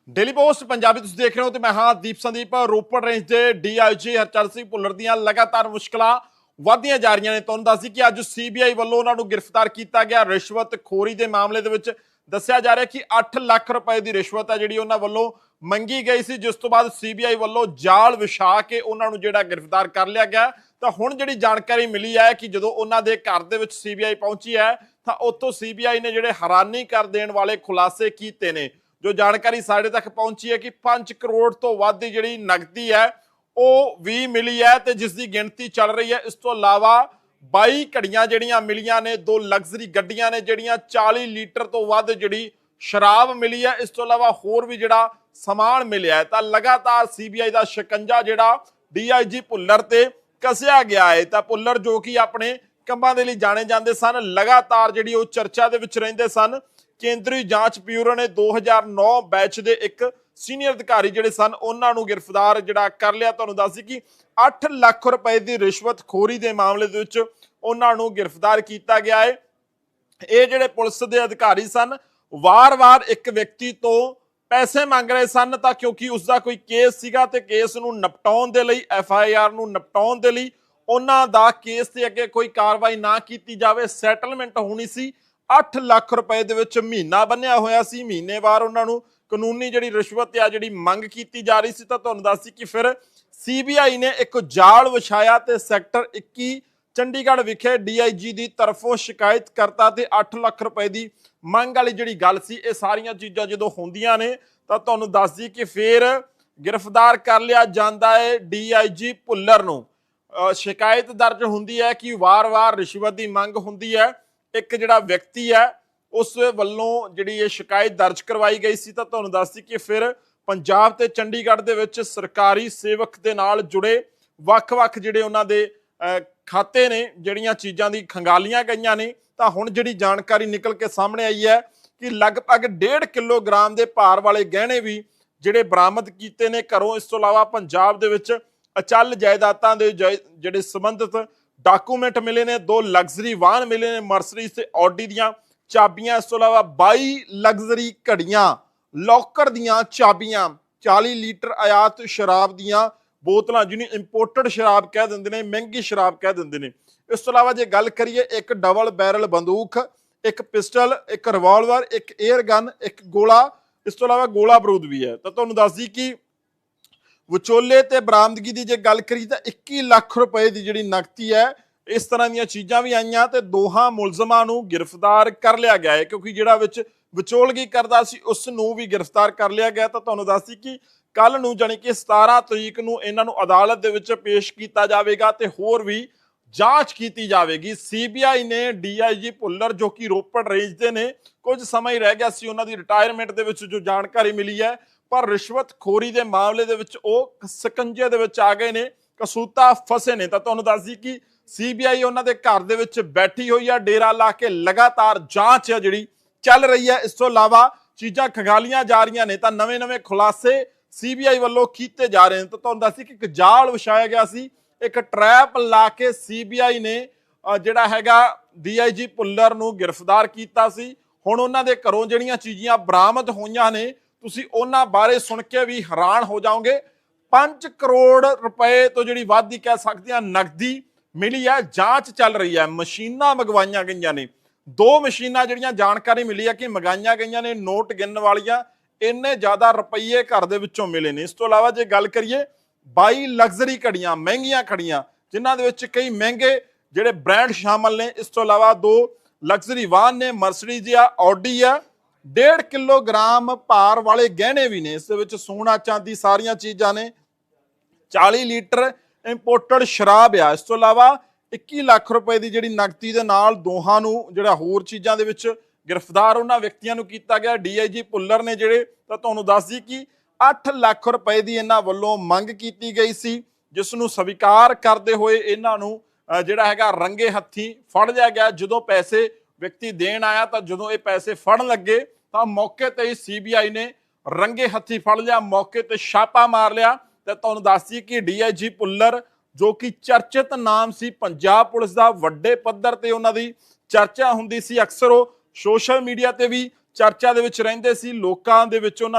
ਡੇਲੀ ਪੋਸਟ ਪੰਜਾਬੀ ਤੁਸੀਂ ਦੇਖ ਰਹੇ ਹੋ ਤੇ ਮੈਂ ਹਾਂ ਦੀਪ ਸੰਦੀਪ, ਰੋਪੜ ਰੇਂਜ ਦੇ ਡੀਆਈਜੀ ਹਰਚਰਨ ਸਿੰਘ ਭੁੱਲਰ ਦੀਆਂ ਲਗਾਤਾਰ ਮੁਸ਼ਕਲਾਂ। ਵਧਦੀਆਂ ਜਾ ਰਹੀਆਂ ਨੇ। ਤੁਹਾਨੂੰ ਦੱਸਦੀ ਕਿ ਅੱਜ ਸੀਬੀਆਈ ਵੱਲੋਂ ਉਹਨਾਂ ਨੂੰ ਗ੍ਰਿਫਤਾਰ ਕੀਤਾ ਗਿਆ। ਰਿਸ਼ਵਤ ਖੋਰੀ ਦੇ ਮਾਮਲੇ ਦੇ ਵਿੱਚ ਦੱਸਿਆ ਜਾ ਰਿਹਾ ਕਿ 8 ਲੱਖ ਰੁਪਏ ਦੀ ਰਿਸ਼ਵਤ ਹੈ ਜਿਹੜੀ ਉਹਨਾਂ ਵੱਲੋਂ ਮੰਗੀ ਗਈ ਸੀ, ਜਿਸ ਤੋਂ ਬਾਅਦ ਸੀਬੀਆਈ ਵੱਲੋਂ ਜਾਲ ਵਿਛਾ ਕੇ ਉਹਨਾਂ ਨੂੰ ਜਿਹੜਾ ਗ੍ਰਿਫਤਾਰ ਕਰ ਲਿਆ ਗਿਆ। ਤਾਂ ਹੁਣ ਜਿਹੜੀ ਜਾਣਕਾਰੀ ਮਿਲੀ ਹੈ ਕਿ ਜਦੋਂ ਉਹਨਾਂ ਦੇ ਘਰ ਦੇ ਵਿੱਚ ਸੀਬੀਆਈ ਪਹੁੰਚੀ ਹੈ, ਤਾਂ ਉੱਥੋਂ ਸੀਬੀਆਈ ਨੇ ਜਿਹੜੇ ਹੈਰਾਨੀ ਕਰ ਦੇਣ ਵਾਲੇ ਖੁਲਾਸੇ ਕੀਤੇ ਨੇ। ਜੋ ਜਾਣਕਾਰੀ ਸਾਡੇ ਤੱਕ ਪਹੁੰਚੀ ਹੈ ਕਿ 5 ਕਰੋੜ ਤੋਂ ਵੱਧ ਦੀ ਜਿਹੜੀ ਨਗਦੀ ਹੈ ਉਹ ਵੀ ਮਿਲੀ ਹੈ ਤੇ ਜਿਸ ਦੀ ਗਿਣਤੀ ਚੱਲ ਰਹੀ ਹੈ। ਇਸ ਤੋਂ ਇਲਾਵਾ 22 ਘੜੀਆਂ ਜਿਹੜੀਆਂ ਮਿਲੀਆਂ ਨੇ, ਦੋ ਲਗਜ਼ਰੀ ਗੱਡੀਆਂ ਨੇ, ਜਿਹੜੀਆਂ 40 ਲੀਟਰ ਤੋਂ ਵੱਧ ਜਿਹੜੀ ਸ਼ਰਾਬ ਮਿਲੀ ਹੈ। ਇਸ ਤੋਂ ਇਲਾਵਾ ਹੋਰ ਵੀ ਜਿਹੜਾ ਸਮਾਨ ਮਿਲਿਆ ਤਾਂ ਲਗਾਤਾਰ ਸੀਬੀਆਈ ਦਾ ਸ਼ਿਕੰਜਾ ਜਿਹੜਾ ਡੀਆਈਜੀ ਭੁੱਲਰ ਤੇ ਕਸਿਆ ਗਿਆ ਹੈ। ਤਾਂ ਭੁੱਲਰ ਜੋ ਕਿ ਆਪਣੇ ਕੰਮਾਂ ਦੇ ਲਈ ਜਾਣੇ ਜਾਂਦੇ ਸਨ, ਲਗਾਤਾਰ ਜਿਹੜੀ ਉਹ ਚਰਚਾ ਦੇ ਵਿੱਚ ਰਹਿੰਦੇ ਸਨ। ਕੇਂਦਰੀ ਜਾਂਚ ਬਿਊਰੋ ਨੇ 2009 ਬੈਚ ਦੇ ਇੱਕ ਸੀਨੀਅਰ ਅਧਿਕਾਰੀ ਜਿਹੜੇ ਸਨ, ਉਹਨਾਂ ਨੂੰ ਗ੍ਰਿਫਤਾਰ ਜਿਹੜਾ ਕਰ ਲਿਆ। ਤੁਹਾਨੂੰ ਦੱਸ ਕਿ 8 ਲੱਖ ਰੁਪਏ ਦੀ ਰਿਸ਼ਵਤ ਦੇ ਮਾਮਲੇ ਦੇ ਵਿੱਚ ਉਹਨਾਂ ਨੂੰ ਗ੍ਰਿਫਤਾਰ ਕੀਤਾ ਗਿਆ ਹੈ ਇਹ ਜਿਹੜੇ ਪੁਲਿਸ ਦੇ ਅਧਿਕਾਰੀ ਸਨ, ਵਾਰ-ਵਾਰ ਇੱਕ ਵਿਅਕਤੀ ਤੋਂ ਪੈਸੇ ਮੰਗ ਰਹੇ ਸਨ ਤਾਂ ਕਿਉਂਕਿ ਉਸ ਦਾ ਕੋਈ ਕੇਸ ਸੀਗਾ ਤੇ ਕੇਸ ਨੂੰ ਨਿਪਟਾਉਣ ਦੇ ਲਈ, ਐਫ ਆਈ ਆਰ ਨੂੰ ਨਿਪਟਾਉਣ ਦੇ ਲਈ ਉਹਨਾਂ ਦਾ ਕੇਸ ਤੇ ਅੱਗੇ ਕੋਈ ਕਾਰਵਾਈ ਨਾ ਕੀਤੀ ਜਾਵੇ। ਸੈਟਲਮੈਂਟ ਹੋਣੀ ਸੀ। 8 ਲੱਖ ਰੁਪਏ ਦੇ ਵਿੱਚ ਮਹੀਨਾ ਬੰਨਿਆ ਹੋਇਆ ਸੀ। ਮਹੀਨੇਵਾਰ ਉਹਨਾਂ ਨੂੰ ਕਾਨੂੰਨੀ ਜਿਹੜੀ ਰਿਸ਼ਵਤ ਆ, ਜਿਹੜੀ ਮੰਗ ਕੀਤੀ ਜਾ ਰਹੀ ਸੀ, ਤਾਂ ਤੁਹਾਨੂੰ ਦੱਸੀ ਕਿ ਫਿਰ ਸੀਬੀਆਈ ਨੇ ਇੱਕ ਜਾਲ ਵਿਛਾਇਆ ਤੇ ਸੈਕਟਰ 21 ਚੰਡੀਗੜ੍ਹ ਵਿਖੇ ਡੀਆਈਜੀ ਦੀ ਤਰਫੋਂ ਸ਼ਿਕਾਇਤ ਕਰਤਾ ਤੇ 8 ਲੱਖ ਰੁਪਏ ਦੀ ਮੰਗ ਵਾਲੀ ਜਿਹੜੀ ਗੱਲ ਸੀ, ਇਹ ਸਾਰੀਆਂ ਚੀਜ਼ਾਂ ਜਦੋਂ ਹੁੰਦੀਆਂ ਨੇ, ਤਾਂ ਤੁਹਾਨੂੰ ਦੱਸਦੀ ਕਿ ਫਿਰ ਗ੍ਰਿਫਤਾਰ ਕਰ ਲਿਆ ਜਾਂਦਾ ਹੈ ਡੀਆਈਜੀ ਭੁੱਲਰ ਨੂੰ। ਸ਼ਿਕਾਇਤ ਦਰਜ ਹੁੰਦੀ ਹੈ ਕਿ ਵਾਰ-ਵਾਰ ਰਿਸ਼ਵਤ ਦੀ ਮੰਗ ਹੁੰਦੀ ਹੈ। ਇੱਕ ਜਿਹੜਾ ਵਿਅਕਤੀ ਹੈ ਉਸ ਵੱਲੋਂ ਜਿਹੜੀ ਇਹ ਸ਼ਿਕਾਇਤ ਦਰਜ ਕਰਵਾਈ ਗਈ ਸੀ, ਤਾਂ ਤੁਹਾਨੂੰ ਦੱਸਦੀ ਕਿ ਫਿਰ ਪੰਜਾਬ ਤੇ ਚੰਡੀਗੜ੍ਹ ਦੇ ਵਿੱਚ ਸਰਕਾਰੀ ਸੇਵਕ ਦੇ ਨਾਲ ਜੁੜੇ ਵੱਖ-ਵੱਖ ਜਿਹੜੇ ਉਹਨਾਂ ਦੇ ਖਾਤੇ ਨੇ, ਜਿਹੜੀਆਂ ਚੀਜ਼ਾਂ ਦੀ ਖੰਗਾਲੀਆਂ ਗਈਆਂ ਨੇ, ਤਾਂ ਹੁਣ ਜਿਹੜੀ ਜਾਣਕਾਰੀ ਨਿਕਲ ਕੇ ਸਾਹਮਣੇ ਆਈ ਹੈ ਕਿ ਲਗਭਗ 1.5 ਕਿਲੋਗ੍ਰਾਮ ਦੇ ਭਾਰ ਵਾਲੇ ਗਹਿਣੇ ਵੀ ਜਿਹੜੇ ਬਰਾਮਦ ਕੀਤੇ ਨੇ, ਘਰੋਂ ਇਸ ਤੋਂ ਇਲਾਵਾ ਪੰਜਾਬ ਦੇ ਵਿੱਚ ਅਚਲ ਜਾਇਦਾਦਾਂ ਦੇ ਜਿਹੜੇ ਸੰਬੰਧਿਤ ਡਾਕੂਮੈਂਟ ਮਿਲੇ ਨੇ, ਦੋ ਲਗਜ਼ਰੀ ਵਾਹਨ ਮਿਲੇ ਨੇ ਮਰਸਰੀਜ਼ ਤੇ ਆਡੀ ਦੀਆਂ ਚਾਬੀਆਂ, ਇਸ ਤੋਂ ਇਲਾਵਾ 22 ਲਗਜ਼ਰੀ ਘੜੀਆਂ, ਲੋਕਰ ਦੀਆਂ ਚਾਬੀਆਂ 40 ਲੀਟਰ ਆਯਾਤ ਸ਼ਰਾਬ ਦੀਆਂ ਬੋਤਲਾਂ ਜਿਹਨੂੰ ਇੰਪੋਰਟਡ ਸ਼ਰਾਬ ਕਹਿ ਦਿੰਦੇ ਨੇ, ਮਹਿੰਗੀ ਸ਼ਰਾਬ ਕਹਿ ਦਿੰਦੇ ਨੇ। ਇਸ ਤੋਂ ਇਲਾਵਾ ਜੇ ਗੱਲ ਕਰੀਏ ਇੱਕ ਡਬਲ ਬੈਰਲ ਬੰਦੂਕ, ਇੱਕ ਪਿਸਟਲ, ਇੱਕ ਰਿਵਾਲਵਰ ਇੱਕ 에ਅਰ ਗਨ ਇੱਕ ਗੋਲਾ, ਇਸ ਤੋਂ ਇਲਾਵਾ ਗੋਲਾ ਬਰੂਦ ਵੀ ਹੈ। ਤਾਂ ਤੁਹਾਨੂੰ ਦੱਸਦੀ ਕਿ ਵਿਚੋਲੇ ਤੇ ਬਰਾਮਦਗੀ ਦੀ ਜੇ ਗੱਲ ਕਰੀ ਤਾਂ 21 ਲੱਖ ਰੁਪਏ ਦੀ ਜਿਹੜੀ ਨਕਦੀ ਹੈ ਇਸ ਤਰ੍ਹਾਂ ਦੀਆਂ ਚੀਜ਼ਾਂ ਵੀ ਆਈਆਂ ਤੇ ਦੋਹਾਂ ਮੁਲਜ਼ਮਾਂ ਨੂੰ ਗ੍ਰਿਫਤਾਰ ਕਰ ਲਿਆ ਗਿਆ ਹੈ, ਕਿਉਂਕਿ ਜਿਹੜਾ ਵਿੱਚ ਵਿਚੋਲਗੀ ਕਰਦਾ ਸੀ, ਉਸ ਨੂੰ ਵੀ ਗ੍ਰਿਫਤਾਰ ਕਰ ਲਿਆ ਗਿਆ ਤਾਂ ਤੁਹਾਨੂੰ ਦੱਸਦੀ ਕਿ ਕੱਲ ਨੂੰ ਜਾਣੀ ਕਿ 17 ਤਰੀਕ ਨੂੰ ਇਹਨਾਂ ਨੂੰ ਅਦਾਲਤ ਦੇ ਵਿੱਚ ਪੇਸ਼ ਕੀਤਾ ਜਾਵੇਗਾ ਤੇ ਹੋਰ ਵੀ ਜਾਂਚ ਕੀਤੀ ਜਾਵੇਗੀ। ਸੀਬੀਆਈ ਨੇ ਡੀਆਈਜੀ ਭੁੱਲਰ, ਜੋ ਕਿ ਰੋਪੜ ਰੇਂਜ ਦੇ ਨੇ, ਕੁਝ ਸਮਾਂ ਹੀ ਰਹਿ ਗਿਆ ਸੀ, ਉਹਨਾਂ ਦੀ ਰਿਟਾਇਰਮੈਂਟ ਦੇ ਵਿੱਚ ਜੋ ਜਾਣਕਾਰੀ ਮਿਲੀ ਹੈ। ਪਰ ਰਿਸ਼ਵਤਖੋਰੀ ਦੇ ਮਾਮਲੇ ਦੇ ਵਿੱਚ ਉਹ ਸਕੰਜੇ ਦੇ ਵਿੱਚ ਆ ਗਏ ਨੇ, ਕਸੂਤਾ ਫਸੇ ਨੇ। ਤਾਂ ਤੁਹਾਨੂੰ ਦੱਸਦੀ ਕਿ ਸੀਬੀਆਈ ਉਹਨਾਂ ਦੇ ਘਰ ਦੇ ਵਿੱਚ ਬੈਠੀ ਹੋਈ ਆ, ਡੇਰਾ ਲਾ ਕੇ ਲਗਾਤਾਰ ਜਾਂਚ ਹੈ ਜਿਹੜੀ ਚੱਲ ਰਹੀ ਹੈ ਇਸ ਤੋਂ ਇਲਾਵਾ ਚੀਜ਼ਾਂ ਖੰਗਾਲੀਆਂ ਜਾ ਰਹੀਆਂ ਨੇ, ਤਾਂ ਨਵੇਂ-ਨਵੇਂ ਖੁਲਾਸੇ ਸੀਬੀਆਈ ਵੱਲੋਂ ਕੀਤੇ ਜਾ ਰਹੇ ਨੇ। ਤਾਂ ਤੁਹਾਨੂੰ ਦੱਸਦੀ ਕਿ ਇੱਕ ਜਾਲ ਵਿਛਾਇਆ ਗਿਆ ਸੀ। ਇੱਕ ਟਰੈਪ ਲਾ ਕੇ ਸੀਬੀਆਈ ਨੇ ਜਿਹੜਾ ਹੈਗਾ ਡੀਆਈਜੀ ਭੁੱਲਰ ਨੂੰ ਗ੍ਰਿਫਤਾਰ ਕੀਤਾ ਸੀ। ਹੁਣ ਉਹਨਾਂ ਦੇ ਘਰੋਂ ਜਿਹੜੀਆਂ ਚੀਜ਼ਾਂ ਬਰਾਮਦ ਹੋਈਆਂ ਨੇ, ਤੁਸੀਂ ਉਹਨਾਂ ਬਾਰੇ ਸੁਣ ਕੇ ਵੀ ਹੈਰਾਨ ਹੋ ਜਾਓਗੇ। 5 ਕਰੋੜ ਰੁਪਏ ਤੋਂ ਜਿਹੜੀ ਵਾਧੀ ਕਹਿ ਸਕਦੇ ਆ, ਨਕਦੀ ਮਿਲੀ ਹੈ ਜਾਂਚ ਚੱਲ ਰਹੀ ਹੈ ਮਸ਼ੀਨਾਂ ਮੰਗਵਾਈਆਂ ਗਈਆਂ ਨੇ। ਦੋ ਮਸ਼ੀਨਾਂ ਜਿਹੜੀਆਂ ਜਾਣਕਾਰੀ ਮਿਲੀ ਹੈ ਕਿ ਮੰਗਾਈਆਂ ਗਈਆਂ ਨੇ, ਨੋਟ ਗਿਣਨ ਵਾਲੀਆਂ, ਇੰਨੇ ਜ਼ਿਆਦਾ ਰੁਪਈਏ ਘਰ ਦੇ ਵਿੱਚੋਂ ਮਿਲੇ ਨੇ। ਇਸ ਤੋਂ ਇਲਾਵਾ ਜੇ ਗੱਲ ਕਰੀਏ 22 ਲਗਜ਼ਰੀ ਘੜੀਆਂ, ਮਹਿੰਗੀਆਂ ਘੜੀਆਂ, ਜਿਨ੍ਹਾਂ ਦੇ ਵਿੱਚ ਕਈ ਮਹਿੰਗੇ ਜਿਹੜੇ ਬ੍ਰਾਂਡ ਸ਼ਾਮਲ ਨੇ। ਇਸ ਤੋਂ ਇਲਾਵਾ ਦੋ ਲਗਜ਼ਰੀ ਵਾਹਨ ਨੇ, ਮਰਸੀਡੀਜ਼ ਆ, ਆਡੀ ਆ। 1.5 ਕਿਲੋਗ੍ਰਾਮ ਭਾਰ ਵਾਲੇ ਗਹਿਣੇ ਵੀ ਨੇ। ਇਸ ਦੇ ਵਿੱਚ ਸੋਨਾ, ਚਾਂਦੀ ਸਾਰੀਆਂ ਚੀਜ਼ਾਂ ਨੇ। 40 ਲੀਟਰ ਇੰਪੋਰਟਡ ਸ਼ਰਾਬ ਆ। ਇਸ ਤੋਂ ਇਲਾਵਾ 21 ਲੱਖ ਰੁਪਏ ਦੀ ਜਿਹੜੀ ਨਕਦੀ ਦੇ ਨਾਲ ਦੋਹਾਂ ਨੂੰ ਜਿਹੜਾ ਹੋਰ ਚੀਜ਼ਾਂ ਦੇ ਵਿੱਚ ਗ੍ਰਿਫਤਾਰ ਉਹਨਾਂ ਵਿਅਕਤੀਆਂ ਨੂੰ ਕੀਤਾ ਗਿਆ। ਡੀਆਈਜੀ ਭੁੱਲਰ ਨੇ ਜਿਹੜੇ, ਤਾਂ ਤੁਹਾਨੂੰ ਦੱਸ ਦੱਸਦੀ ਕਿ 8 ਲੱਖ ਰੁਪਏ ਦੀ ਇਹਨਾਂ ਵੱਲੋਂ ਮੰਗ ਕੀਤੀ ਗਈ ਸੀ, ਜਿਸ ਨੂੰ ਸਵੀਕਾਰ ਕਰਦੇ ਹੋਏ ਇਹਨਾਂ ਨੂੰ ਜਿਹੜਾ ਹੈਗਾ ਰੰਗੇ ਹੱਥੀ ਫੜ ਲਿਆ ਗਿਆ। ਜਦੋਂ ਪੈਸੇ ਵਿਅਕਤੀ ਦੇਣ ਆਇਆ ਤਾਂ ਜਦੋਂ ਇਹ ਪੈਸੇ ਫੜਨ ਲੱਗੇ, ਤਾਂ ਮੌਕੇ ਤੇ ਹੀ ਸੀਬੀਆਈ ਨੇ ਰੰਗੇ ਹੱਥੀ ਫੜ ਲਿਆ। ਮੌਕੇ ਤੇ ਛਾਪਾ ਮਾਰ ਲਿਆ। ਤੇ ਤੁਹਾਨੂੰ ਦੱਸਦੀ ਕਿ ਡੀਆਈਜੀ ਪੁੱਲਰ, ਜੋ ਕਿ ਚਰਚਿਤ ਨਾਮ ਸੀ ਪੰਜਾਬ ਪੁਲਿਸ ਦਾ, ਵੱਡੇ ਪੱਧਰ ਤੇ ਉਹਨਾਂ ਦੀ ਚਰਚਾ ਹੁੰਦੀ ਸੀ ਅਕਸਰ ਉਹ ਸੋਸ਼ਲ ਮੀਡੀਆ ਤੇ ਵੀ ਚਰਚਾ ਦੇ ਵਿੱਚ ਰਹਿੰਦੇ ਸੀ, ਲੋਕਾਂ ਦੇ ਵਿੱਚ ਉਹਨਾਂ